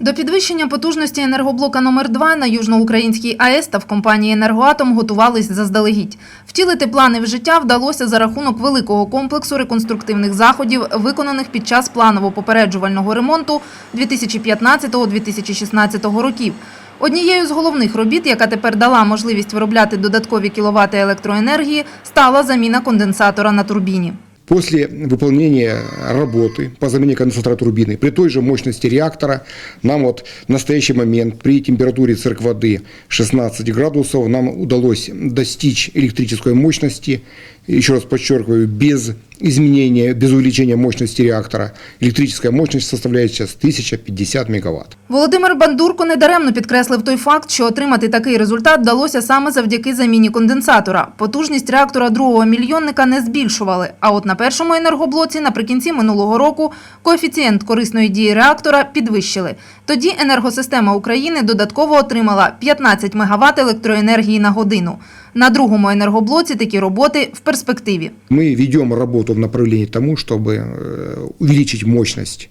До підвищення потужності енергоблока номер 2 на Южноукраїнській АЕС та в компанії «Енергоатом» готувались заздалегідь. Втілити плани в життя вдалося за рахунок великого комплексу реконструктивних заходів, виконаних під час планово-попереджувального ремонту 2015-2016 років. Однією з головних робіт, яка тепер дала можливість виробляти додаткові кіловати електроенергії, стала заміна конденсатора на турбіні. После выполнения работы по замене конденсатора турбины при той же мощности реактора нам вот в настоящий момент при температуре цирк воды 16 градусов нам удалось достичь электрической мощности, еще раз подчеркиваю, без изменения, без увеличения мощности реактора. Электрическая мощность составляет сейчас 1050 мегаватт. Володимир Бандурко недаремно підкреслив той факт, що отримати такий результат вдалося саме завдяки заміні конденсатора. Потужність реактора другого мільйонника не збільшували. А от на першому енергоблоці наприкінці минулого року коефіцієнт корисної дії реактора підвищили. Тоді енергосистема України додатково отримала 15 МВт електроенергії на годину. На другому енергоблоці такі роботи в перспективі. Мы ведем работу в направлении тому, чтобы э, увеличить мощность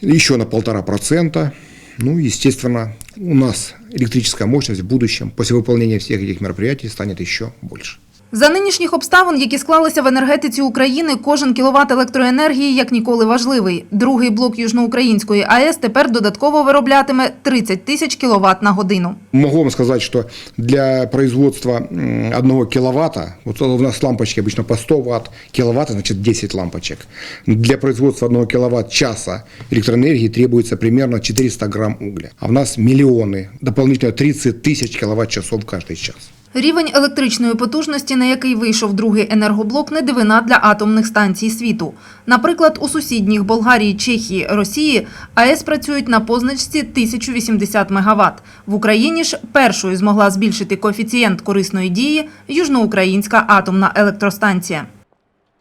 еще на полтора процента. Ну, естественно, у нас электрическая мощность в будущем после выполнения всех этих мероприятий станет еще больше. За нинішніх обставин, які склалися в енергетиці України, кожен кіловат електроенергії як ніколи важливий. Другий блок Южноукраїнської АЕС тепер додатково вироблятиме 30 тисяч кіловат на годину. Могу вам сказать, что для производства м, одного киловатта, вот у нас лампочки обычно по 100 ватт, киловатт значит 10 лампочек. Для производства одного киловатт-часа электроэнергии требуется примерно 400 грамм угля. А у нас миллионы, дополнительно 30 тысяч киловатт-часов каждый час. Рівень електричної потужності, на який вийшов другий енергоблок, не дивина для атомних станцій світу. Наприклад, у сусідніх Болгарії, Чехії, Росії АЕС працюють на позначці 1080 МВт. В Україні ж першою змогла збільшити коефіцієнт корисної дії Южноукраїнська атомна електростанція.